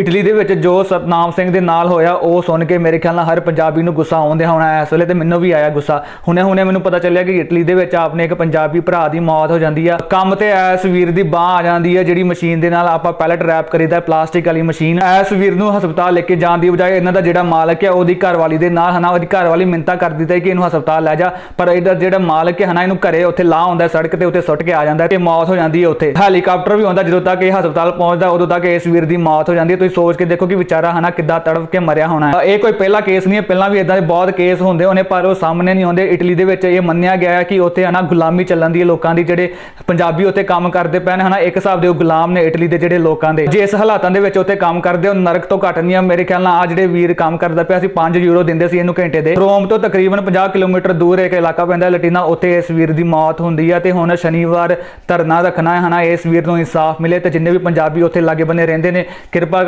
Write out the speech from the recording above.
Italy ਦੇ ਵਿੱਚ ਜੋ ਸਤਨਾਮ ਸਿੰਘ ਦੇ ਨਾਲ ਹੋਇਆ, ਉਹ ਸੁਣ ਕੇ ਮੇਰੇ ਖਿਆਲ ਨਾਲ ਹਰ ਪੰਜਾਬੀ ਨੂੰ ਗੁੱਸਾ ਆਉਂਦਿਆ ਹੋਣਾ ਇਸ ਵੇਲੇ ਤੇ ਮੈਨੂੰ ਵੀ ਆਇਆ ਗੁੱਸਾ। ਹੁਣੇ ਹੁਣੇ ਮੈਨੂੰ ਪਤਾ ਚੱਲਿਆ ਕਿ ਇਟਲੀ ਦੇ ਵਿੱਚ ਆਪਣੇ ਇੱਕ ਪੰਜਾਬੀ ਭਰਾ ਦੀ ਮੌਤ ਹੋ ਜਾਂਦੀ ਆ। ਕੰਮ ਤੇ ਐਸ ਵੀਰ ਦੀ ਬਾਹ ਆ ਜਾਂਦੀ ਹੈ ਜਿਹੜੀ ਮਸ਼ੀਨ ਦੇ ਨਾਲ ਆਪਾਂ ਪੈਲਟ ਰੈਪ ਕਰੀਦਾ, ਪਲਾਸਟਿਕ ਵਾਲੀ ਮਸ਼ੀਨ। ਐਸ ਵੀਰ ਨੂੰ ਹਸਪਤਾਲ ਲੈ ਕੇ ਜਾਣ ਦੀ ਬਜਾਏ ਇਹਨਾਂ ਦਾ ਜਿਹੜਾ ਮਾਲਕ ਹੈ ਉਹਦੀ ਘਰਵਾਲੀ ਦੇ ਨਾਲ ਹਨਾ, ਉਹਦੀ ਘਰਵਾਲੀ ਮਿੰਤਾ ਕਰ ਦਿੱਤਾ ਕਿ ਇਹਨੂੰ ਹਸਪਤਾਲ ਲੈ ਜਾ। ਪਰ ਇਹਦਾ ਜਿਹੜਾ ਮਾਲਕ ਹੈ ਹਨਾ, ਇਹਨੂੰ ਘਰੇ ਉੱਥੇ ਲਾ ਹੁੰਦਾ ਸੜਕ ਤੇ ਉੱਤੇ ਸੁੱਟ ਕੇ ਆ ਜਾਂਦਾ ਤੇ ਮੌਤ ਹੋ ਜਾਂਦੀ ਹੈ ਉੱਥੇ। ਹੈਲੀਕਾਪਟਰ ਵੀ ਆਉਂਦਾ ਜਦੋਂ ਤੱਕ ਇਹ ਹਸਪਤਾਲ ਪਹੁੰਚਦਾ, ਉਦੋਂ ਤੱਕ ਇਸ ਵੀਰ ਦੀ ਮੌਤ ਹੋ ਜਾਂਦੀ ਹੈ ਤੁਸੀਂ ਸੋਚ ਕੇ ਦੇਖੋ ਕਿ ਵਿਚਾਰਾ ਹਨਾ ਕਿੱਦਾਂ ਤੜਫ ਕੇ ਮਰਿਆ ਹੋਣਾ ਇਹ ਕੋਈ ਪਹਿਲਾ ਕੇਸ ਨਹੀਂ ਹੈ, ਪਹਿਲਾਂ ਵੀ ਇਦਾਂ ਦੇ ਬਹੁਤ ਕੇਸ ਹੁੰਦੇ ਹੋਣੇ, ਪਰ ਉਹ ਸਾਹਮਣੇ ਨਹੀਂ ਆਉਂਦੇ। ਇਟਲੀ ਦੇ ਵਿੱਚ ਇਹ ਮੰਨਿਆ ਗਿਆ ਹੈ ਕਿ ਉੱਥੇ ਹਨਾ ਗੁਲਾਮੀ ਚੱਲਣ ਦੀ ਲੋਕਾਂ ਦੀ ਜਿਹੜੇ ਪੰਜਾਬੀ ਉੱਥੇ ਕੰਮ ਕਰਦੇ ਪਏ ਨੇ, ਹਨਾ ਇੱਕ ਹਿਸਾਬ ਦੇ ਉਹ ਗੁਲਾਮ ਨੇ ਇਟਲੀ ਦੇ ਜਿਹੜੇ ਲੋਕਾਂ ਦੇ। ਜੇ ਹਾਲਾਤਾਂ ਦੇ ਵਿੱਚ ਉੱਥੇ ਕੰਮ ਕਰਦੇ, ਉਹ ਨਰਕ ਤੋਂ ਘੱਟ ਨਹੀਂ ਆ, ਮੇਰੇ ਖਿਆਲ ਨਾਲ ਆ ਜਿਹੜੇ ਵੀਰ ਕੰਮ ਕਰਦਾ ਪਿਆ ਸੀ 5 ਯੂਰੋ ਦਿੰਦੇ ਸੀ ਇਹਨੂੰ ਘੰਟੇ ਦੇ। ਰੋਮ ਤੋਂ ਤਕਰੀਬਨ 50 ਕਿਲੋਮੀਟਰ ਦੂਰ ਇੱਕ ਇਲਾਕਾ ਪੈਂਦਾ ਲਟੀਨਾ, ਉੱਥੇ ਇਸ ਵੀਰ ਦੀ ਮੌਤ ਹੁੰਦੀ ਹੈ ਤੇ ਹੁਣ ਸ਼ਨੀਵਾਰ ਧਰਨਾ ਰੱਖਣਾ ਹੈ, ਹਨਾ ਇਸ ਵੀਰ ਨੂੰ ਇਨਸਾਫ ਮਿਲੇ ਤੇ ਜਿੰਨੇ ਵੀ ਪੰਜਾਬੀ ਉੱਥੇ ਲਾਗੇ ਬੰਨੇ ਰਹਿੰਦੇ ਨੇ, ਕਿਰਪਾ